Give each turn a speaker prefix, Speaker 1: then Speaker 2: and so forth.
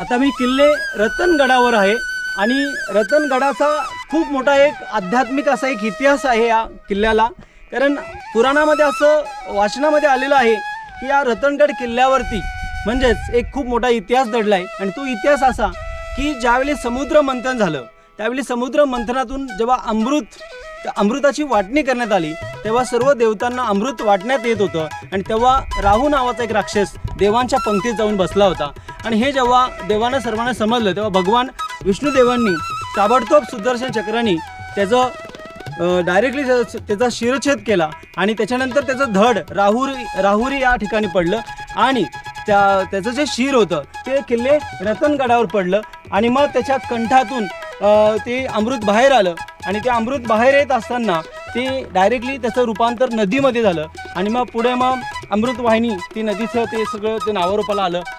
Speaker 1: आता मी किल्ले रतनगडावर आहे आणि रतनगडाचा खूप मोठा एक आध्यात्मिक असा एक इतिहास आहे या किल्ल्याला. कारण पुराणामध्ये असं वाचनामध्ये आलेलं आहे की या रतनगड किल्ल्यावरती म्हणजेच एक खूप मोठा इतिहास दडला आहे आणि तो इतिहास असा की ज्यावेळी समुद्र मंथन झालं त्यावेळी समुद्र मंथनातून जेव्हा अमृत त्या अमृताची वाटणी करण्यात आली. तेव्हा सर्व देवतांना अमृत वाटण्यात येत होतं. आणि तेव्हा राहू नावाचा एक राक्षस देवांच्या पंक्तीत जाऊन बसला होता. आणि हे जेव्हा देवांना सर्वांना समजलं तेव्हा भगवान विष्णुदेवांनी ताबडतोब सुदर्शन चक्राने त्याचं डायरेक्टली त्याचा शिरच्छेद केला. आणि त्याच्यानंतर त्याचं धड राहुरी राहुरी या ठिकाणी पडलं. आणि त्या त्याचं जे शिर होतं ते किल्ले रतनगडावर पडलं. आणि मग त्याच्या कंठातून ते अमृत बाहेर आलं. आणि ते अमृत बाहेर येत असताना ते डायरेक्टली त्याचं रूपांतर नदीमध्ये झालं. आणि मग पुढे मग अमृत वाहिनी ती नदीचं ते सगळं ते नावारूपाला आलं.